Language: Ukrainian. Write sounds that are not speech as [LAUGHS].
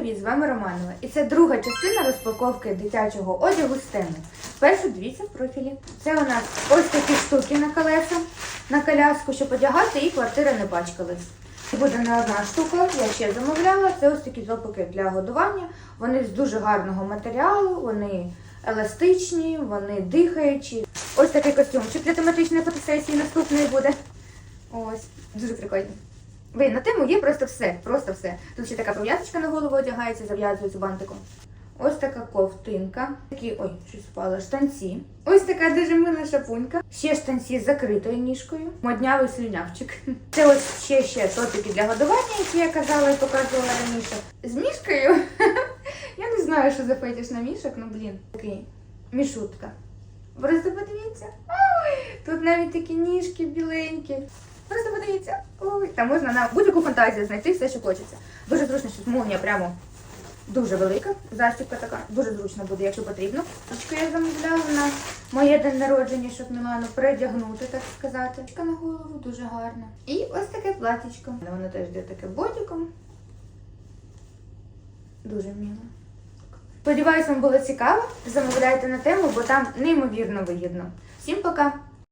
привіт! З вами Романова. І це друга частина розпаковки дитячого одягу з теми. Першу дивіться в профілі. Це у нас ось такі штуки на колеса, на коляску, щоб одягати і квартира не пачкалась. Буде не одна штука, я ще замовляла. Це ось такі зопики для годування. Вони з дуже гарного матеріалу, вони еластичні, вони дихаючі. Ось такий костюмчик для тематичної фотосесії наступної буде. Ось, дуже прикольно. На тему є просто все, просто все. Тут ще така пов'язочка на голову одягається, зав'язується бантиком. Ось така ковтинка. Такі, ой, щось впало, штанці. Ось така дуже мила шапунька. Ще штанці з закритою ніжкою. Моднявий слюнявчик. [LAUGHS] Це ось ще ще топіки для годування, які я казала і показувала раніше. З мішкою. [LAUGHS] Я не знаю, що за фетиш на мішок, ну блін. Такий мішутка. Просто подивіться. Ой, тут навіть такі ніжки біленькі. Просто подивіться. Ой, там можна на будь-яку фантазію знайти все, що хочеться. Дуже зручно, що молнія прямо дуже велика. Застібка така, дуже зручно буде, якщо потрібно. Ручку я замовляла на моє день народження, щоб Мілану передягнути, так сказати. Ручка на голову дуже гарна. І ось таке платічко. Воно теж йде таке бодіком. Дуже мило. Сподіваюсь, вам було цікаво. Замовляйте на тему, бо там неймовірно вигідно. Всім пока!